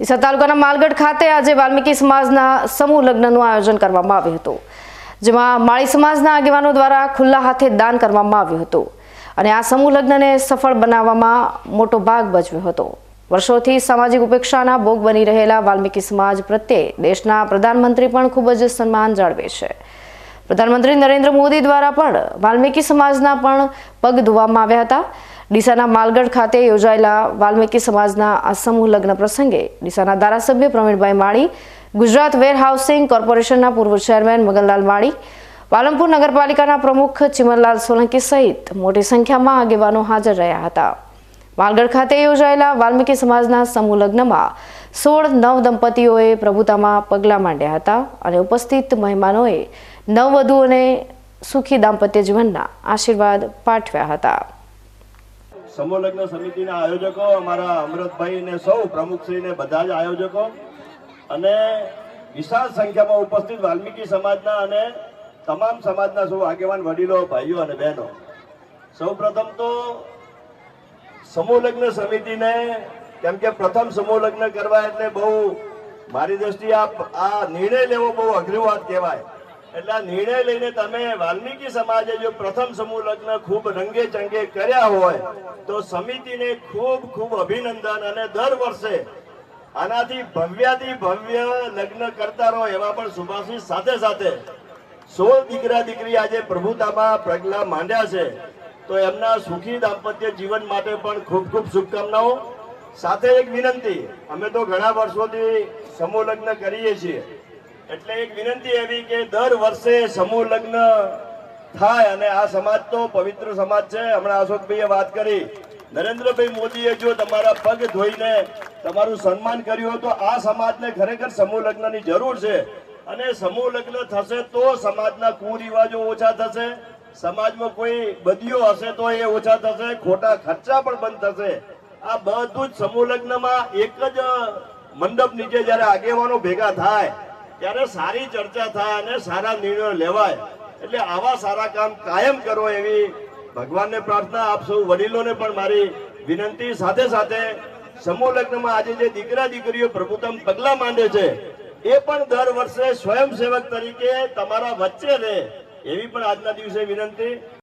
ડીસા તાલુકાના માલગઢ ખાતે આજે વાલ્મીકી સમાજના સમૂહ લગ્નનું આયોજન કરવામાં આવ્યું હતું, જેમાં માળી સમાજના આગેવાનો દ્વારા ખુલ્લા હાથે દાન કરવામાં આવ્યું હતું અને આ સમૂહ લગ્નને સફળ બનાવવામાં મોટો ભાગ ભજવ્યો હતો. વર્ષોથી સામાજિક ઉપેક્ષાના ભોગ બની રહેલા વાલ્મીકી સમાજ પ્રત્યે દેશના પ્રધાનમંત્રી પણ ખૂબ જ સન્માન જાળવે છે. પ્રધાનમંત્રી નરેન્દ્ર મોદી દ્વારા પણ વાલ્મીકી સમાજના પણ પગ ધોવામાં આવ્યા હતા ડીસાના માલગઢ ખાતે યોજાયેલા વાલ્મીકી સમાજના આ સમૂહ લગ્ન પ્રસંગે ડીસાના ધારાસભ્ય પ્રવીણભાઈ માળી, ગુજરાત વેરહાઉસિંગ કોર્પોરેશનના પૂર્વ ચેરમેન મગનલાલ માળી, પાલનપુર નગરપાલિકાના પ્રમુખ ચિમનલાલ સોલંકી સહિત મોટી સંખ્યામાં આગેવાનો હાજર રહ્યા હતા. માલગઢ ખાતે યોજાયેલા વાલ્મીકી સમાજના સમૂહ લગ્નમાં સોળ નવ દંપતીઓએ પ્રભુતામાં પગલાં માંડ્યા હતા અને ઉપસ્થિત મહેમાનોએ નવવધુઓને સુખી દાંપત્ય જીવનના આશીર્વાદ પાઠવ્યા હતા. સમૂહ લગ્ન સમિતિના આયોજકો, અમારા અમૃતભાઈ ને સૌ પ્રમુખશ્રી ને બધા જ આયોજકો અને વિશાળ સંખ્યામાં ઉપસ્થિત વાલ્મીકી સમાજના અને તમામ સમાજના સૌ આગેવાન વડીલો, ભાઈઓ અને બહેનો. સૌ પ્રથમ તો સમૂહ લગ્ન સમિતિને, કેમ કે પ્રથમ સમૂહ લગ્ન કરવા એટલે બહુ મારી દ્રષ્ટિએ આ નિર્ણય લેવો બહુ અઘરી વાત કહેવાય. એટલે નિર્ણય લઈને તમે વાલ્મીકી સમાજે જો પ્રથમ સમૂહ લગ્ન ખૂબ રંગે ચંગે કર્યા હોય, તો સમિતિને ખૂબ ખૂબ અભિનંદન અને દર વર્ષે આનાથી ભવ્યાથી ભવ્ય લગ્ન કરતા રહો એવા પણ શુભાશીષ સાથે સાથે સોળ દીકરા દીકરી આજે પ્રભુતામાં પ્રગલા માંડ્યા છે. તો એમના સુખી દાંપત્ય જીવન માટે પણ ખૂબ ખૂબ શુભકામનાઓ. સાથે એક વિનંતી, અમે તો ઘણા વર્ષોથી સમૂહ લગ્ન કરીએ છીએ. એટલે એક વિનંતી એવી કે દર વર્ષે સમૂહ લગ્ન થાય અને આ સમાજ તો પવિત્ર સમાજ છે. હમણાં અશોકભાઈએ વાત કરી. નરેન્દ્રભાઈ મોદીએ જો તમારા પગ ધોઈને તમારું સન્માન કર્યું તો આ સમાજને ખરેખર સમૂહ લગ્નની જરૂર છે. અને સમૂહ લગ્ન થશે તો સમાજના કુરિવાજો ઓછા થશે. સમાજમાં કોઈ બદીઓ હશે તો એ ઓછા થશે. ખોટા ખર્ચા પણ બંધ થશે. આ બધું જ સમૂહ લગ્નમાં એક જ મંડપ નીચે જ્યારે આગેવાનો ભેગા થાય ત્યારે સારી ચર્ચા થાય અને સારા નિર્ણયો લેવાય. એટલે આવા સારા કામ કાયમ કરો એવી ભગવાનને પ્રાર્થના. આપ વડીલોને પણ મારી વિનંતી. સાથે સાથે સમૂહ લગ્નમાં આજે જે દીકરા દીકરીઓ પ્રભુત્તમ પગલા માંડે છે, એ પણ દર વર્ષે સ્વયંસેવક તરીકે તમારા વચ્ચે રહે એવી પણ આજના દિવસે વિનંતી.